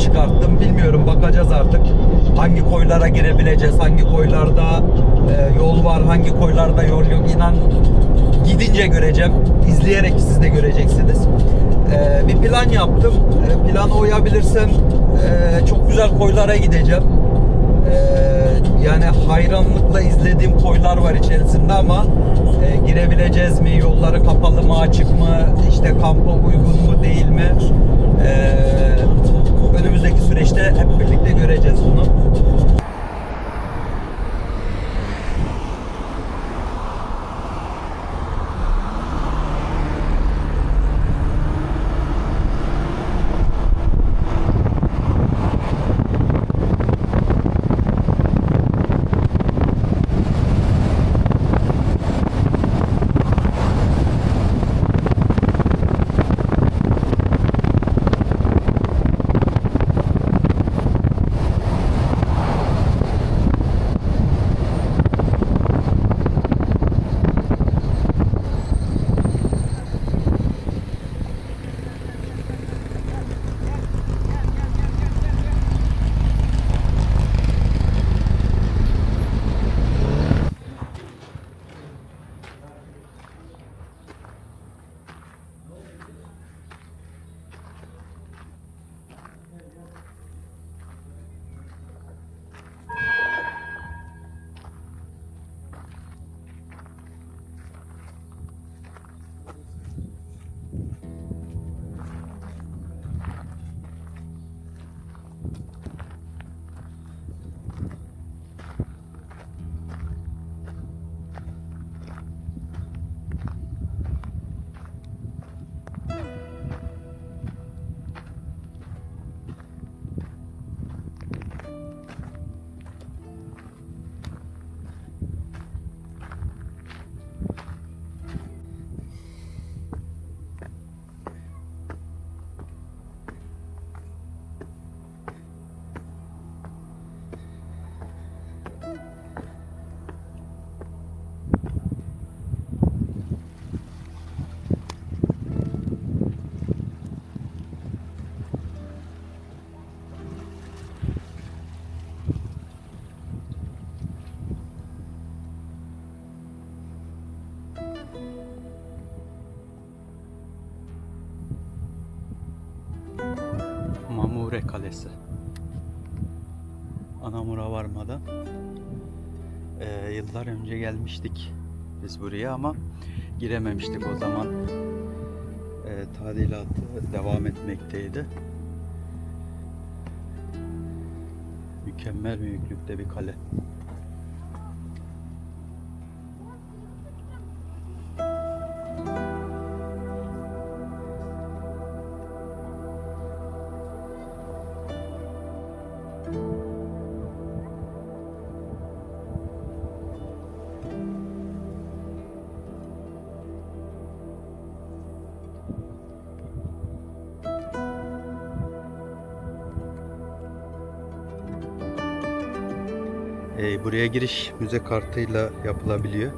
çıkarttım. Bilmiyorum bakacağız artık. Hangi koylara girebileceğiz, hangi koylarda e, yol var, hangi koylarda yol yok. İnan gidince göreceğim. İzleyerek siz de göreceksiniz. Ee, bir plan yaptım. Ee, planı uyabilirsem e, çok güzel koylara gideceğim. Ee, yani hayranlıkla izlediğim koylar var içerisinde ama e, girebileceğiz mi? Yolları kapalı mı, açık mı? İşte kampa uygun mu, değil mi? Ee, önümüzdeki süreçte hep birlikte göreceğiz bunu. Mamure Kalesi. Anamur'a varmadan eee, yıllar önce gelmiştik biz buraya ama girememiştik o zaman. Eee tadilatı devam etmekteydi. Mükemmel büyüklükte bir kale. Buraya giriş müze kartıyla yapılabiliyor.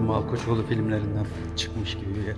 Malkoçoğlu filmlerinden çıkmış gibi bir yer.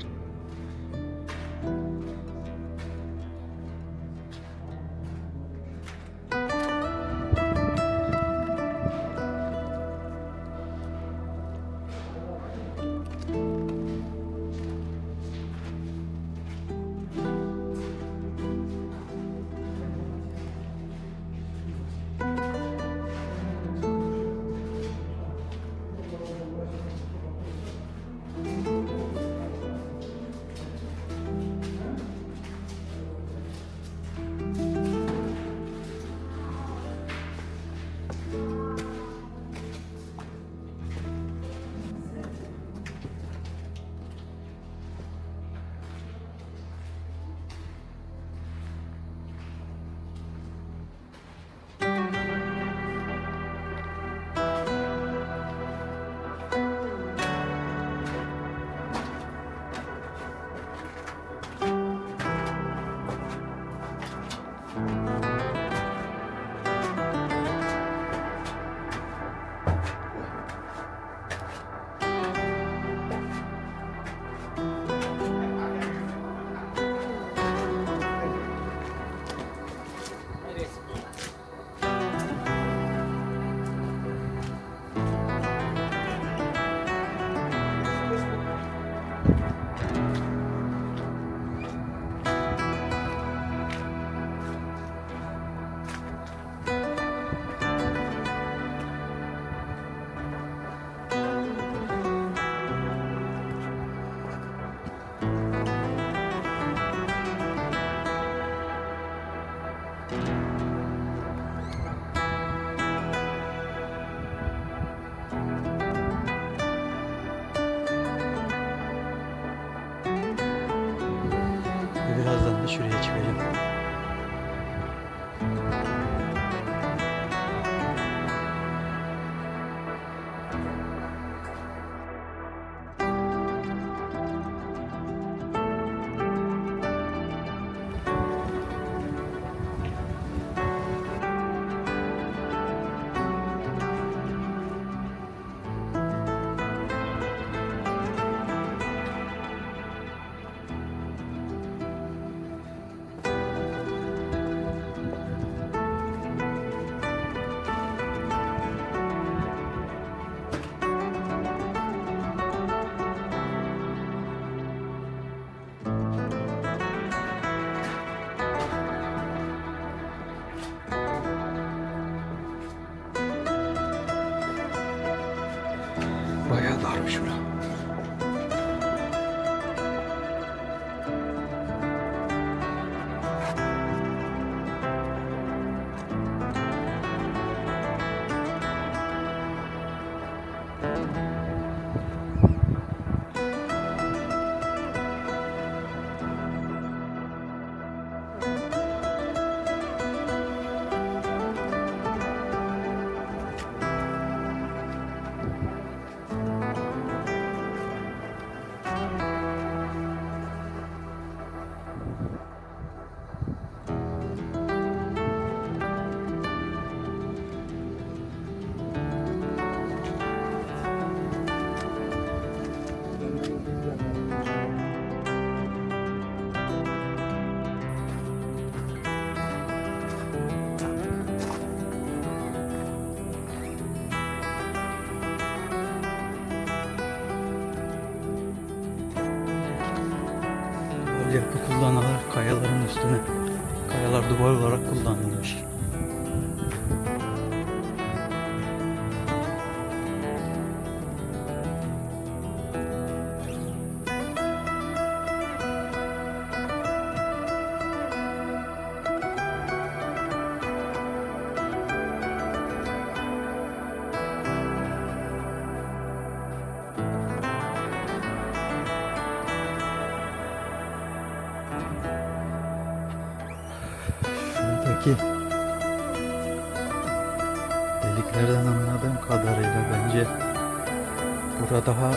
Burada daha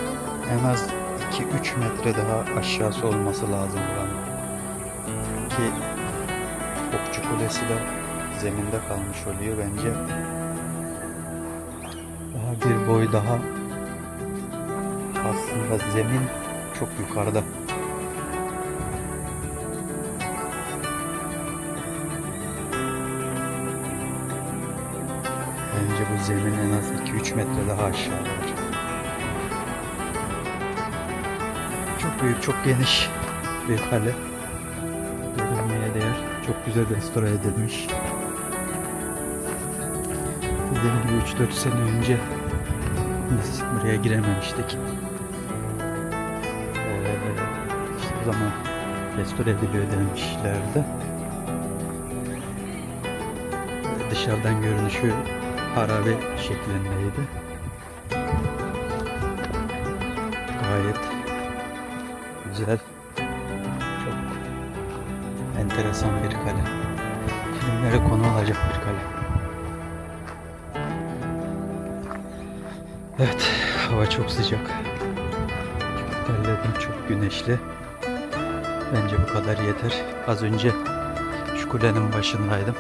en az 2-3 metre daha aşağısı olması lazım buranın. Ki Okçu Kulesi de zeminde kalmış oluyor bence. Daha bir boy daha aslında zemin çok yukarıda. Bence bu zemin en az 2-3 metre daha aşağıdadır. Büyük, çok geniş bir kale. Görülmeye değer. Çok güzel restore edilmiş. Dediğim gibi 3-4 sene önce biz buraya girememiştik. Ee, işte o zaman restore ediliyor demişlerdi. Dışarıdan görünüşü harabe şeklindeydi. Enteresan bir kale. Filmlere konu olacak bir kale. Evet, hava çok sıcak. Çok çok güneşli. Bence bu kadar yeter. Az önce şu kulenin başındaydım.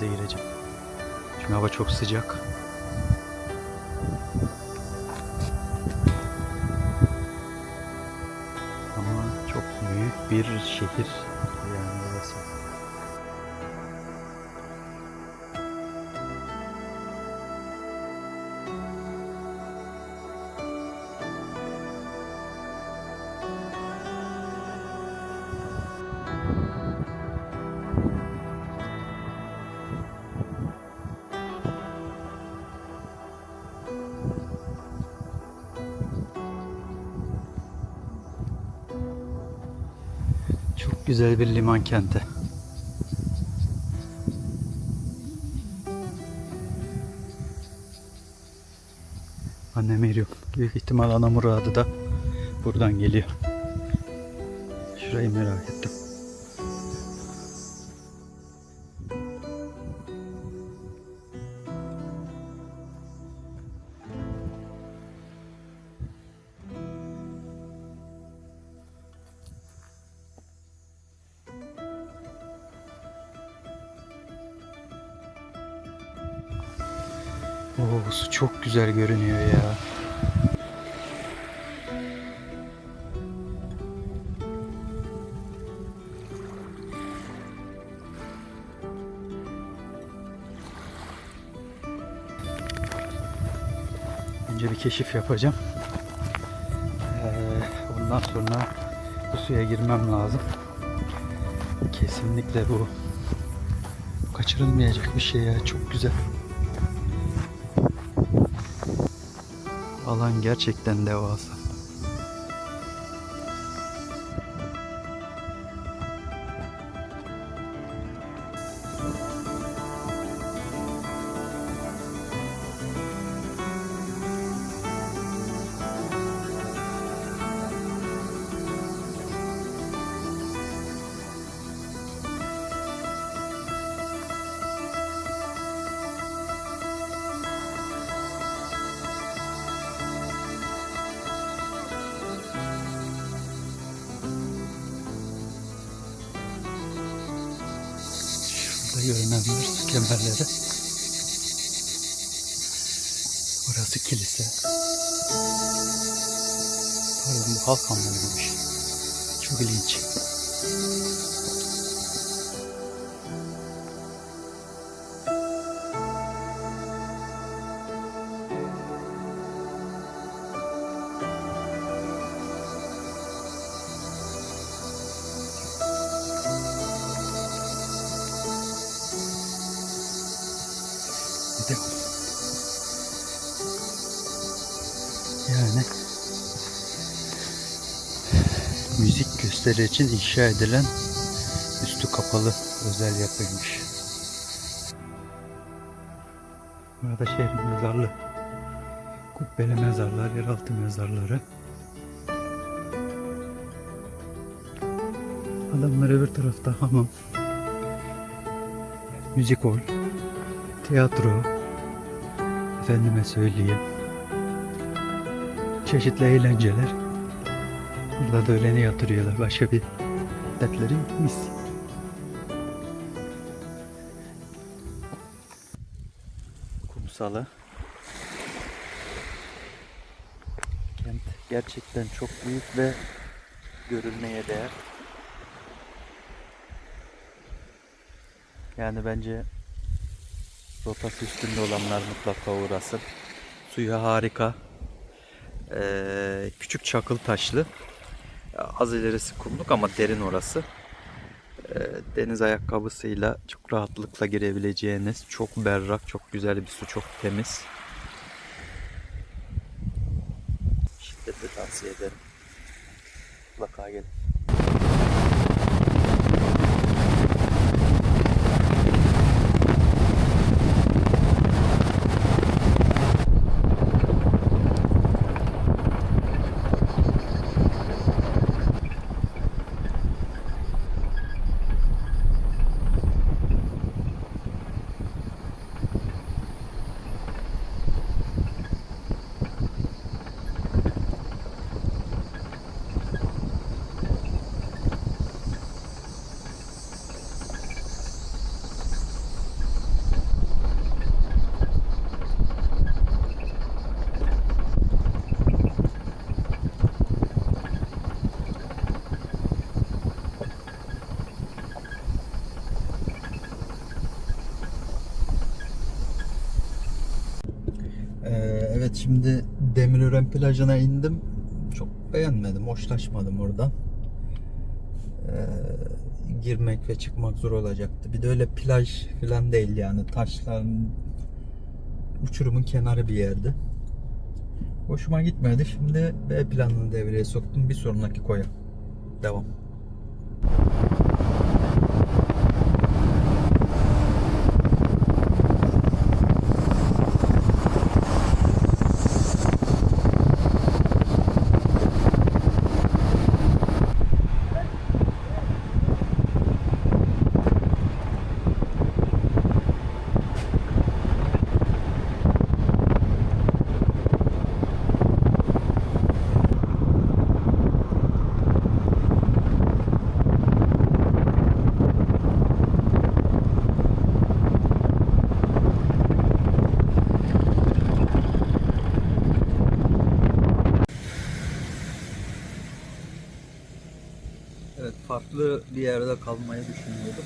Denize gireceğim. Çünkü hava çok sıcak. Ama çok büyük bir şehir güzel bir liman kenti. Annem eriyor. Büyük ihtimal ana muradı da buradan geliyor. Şurayı merak ettim. Güzel görünüyor ya. Önce bir keşif yapacağım. Ee, ondan sonra bu suya girmem lazım. Kesinlikle bu kaçırılmayacak bir şey ya. Çok güzel. Alan gerçekten devasa. Halk hamamıymış. Çok ilginç. Gösteri için inşa edilen üstü kapalı özel yapıymış. Burada şehrin mezarlığı. Kubbeli mezarlar, yeraltı mezarları. Adamlar öbür tarafta hamam. Müzik hol. Tiyatro. Efendime söyleyeyim. Çeşitli eğlenceler. Burada da öleni yatırıyorlar. Başka bir dertleri yokmuş. Kumsalı. Kent gerçekten çok büyük ve görülmeye değer. Yani bence rotası üstünde olanlar mutlaka uğrasın. Suyu harika. Ee, küçük çakıl taşlı. Az ilerisi kumluk ama derin orası. Ee, deniz ayakkabısıyla çok rahatlıkla girebileceğiniz çok berrak, çok güzel bir su, çok temiz. Şiddetle tavsiye ederim. Mutlaka gelin. Ee, evet şimdi Demirören plajına indim. Çok beğenmedim, hoşlaşmadım orada. Ee, girmek ve çıkmak zor olacaktı. Bir de öyle plaj falan değil yani taşların uçurumun kenarı bir yerdi. Hoşuma gitmedi. Şimdi B planını devreye soktum. Bir sonraki koya. Devam. Evet farklı bir yerde kalmayı düşünüyordum.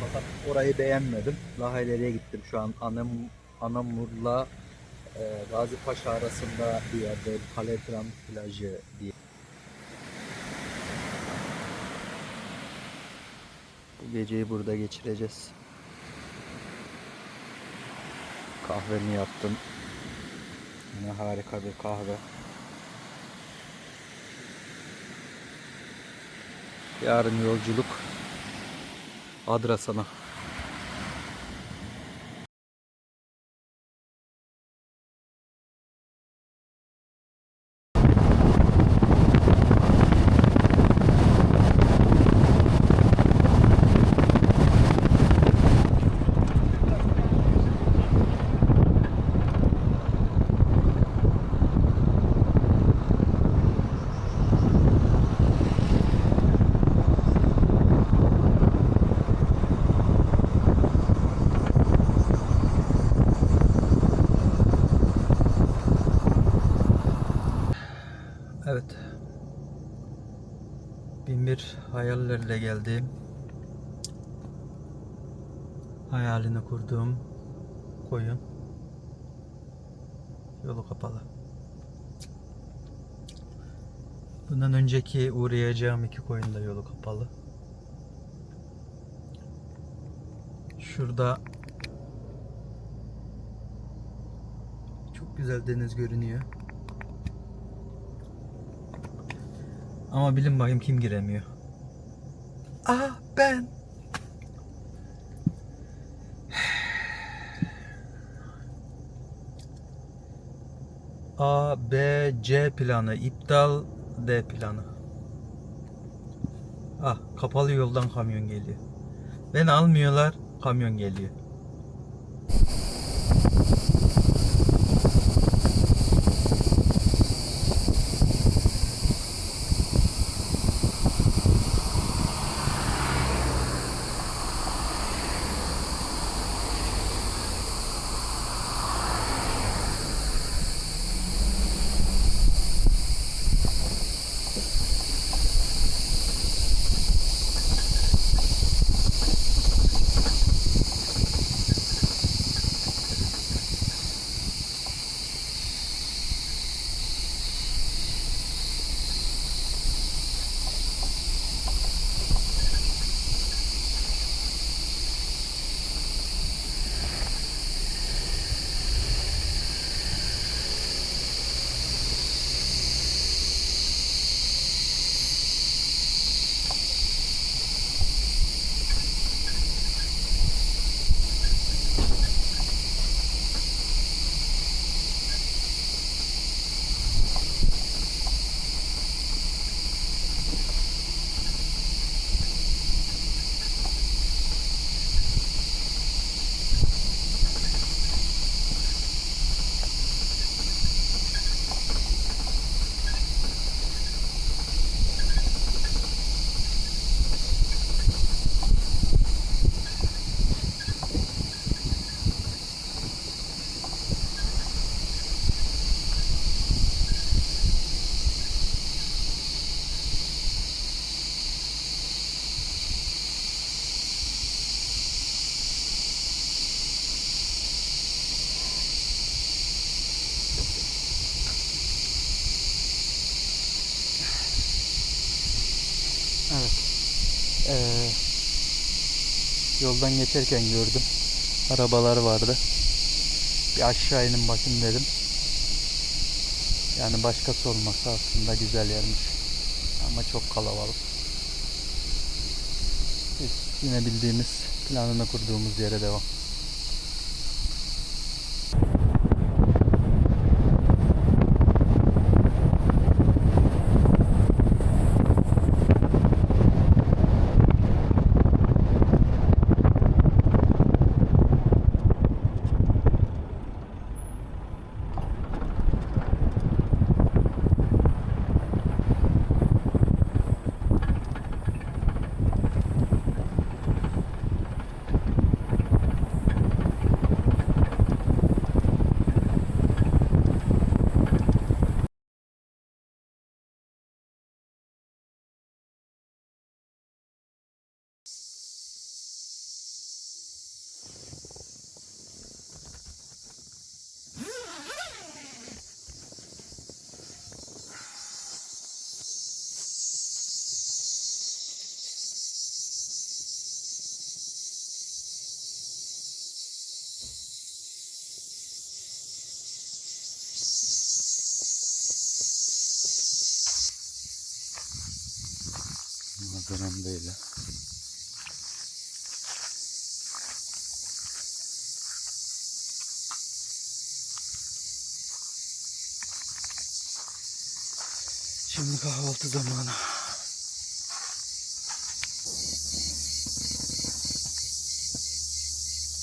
Fakat orayı beğenmedim. Daha ileriye gittim. Şu an Anam, Anamur'la e, Gazi Paşa arasında bir yerde Paletran plajı diye. Bu geceyi burada geçireceğiz. Kahvemi yaptım. Yine harika bir kahve. Yarın yolculuk Adrasan'a. Hayallerle geldiğim hayalini kurduğum koyun yolu kapalı. Bundan önceki uğrayacağım iki koyun da yolu kapalı. Şurada çok güzel deniz görünüyor. Ama bilin bakayım kim giremiyor. Aa ben. A, B, C planı iptal D planı. Ah kapalı yoldan kamyon geliyor. Beni almıyorlar kamyon geliyor. Yoldan geçerken gördüm. Arabalar vardı. Bir aşağı inin bakayım dedim. Yani başkası olmasa aslında güzel yermiş. Ama çok kalabalık. Biz yine bildiğimiz planını kurduğumuz yere devam. Kahvaltı zamanı.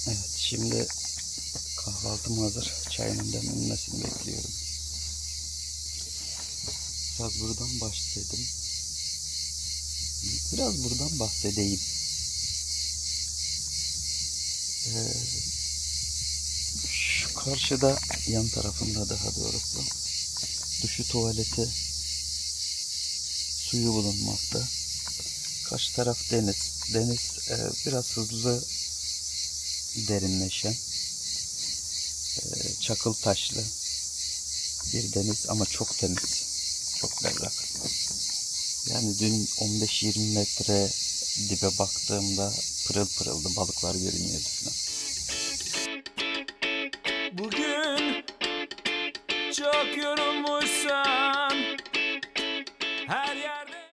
Evet şimdi kahvaltım hazır. Çayımın demlenmesini bekliyorum. Biraz buradan başladım. Biraz buradan bahsedeyim. Ee, şu karşıda yan tarafında daha doğrusu duşu tuvaleti suyu bulunmakta. Karşı taraf deniz. Deniz e, biraz hızlı derinleşen, e, çakıl taşlı bir deniz ama çok temiz, çok berrak. Yani dün 15-20 metre dibe baktığımda pırıl pırıldı balıklar görünüyordu falan.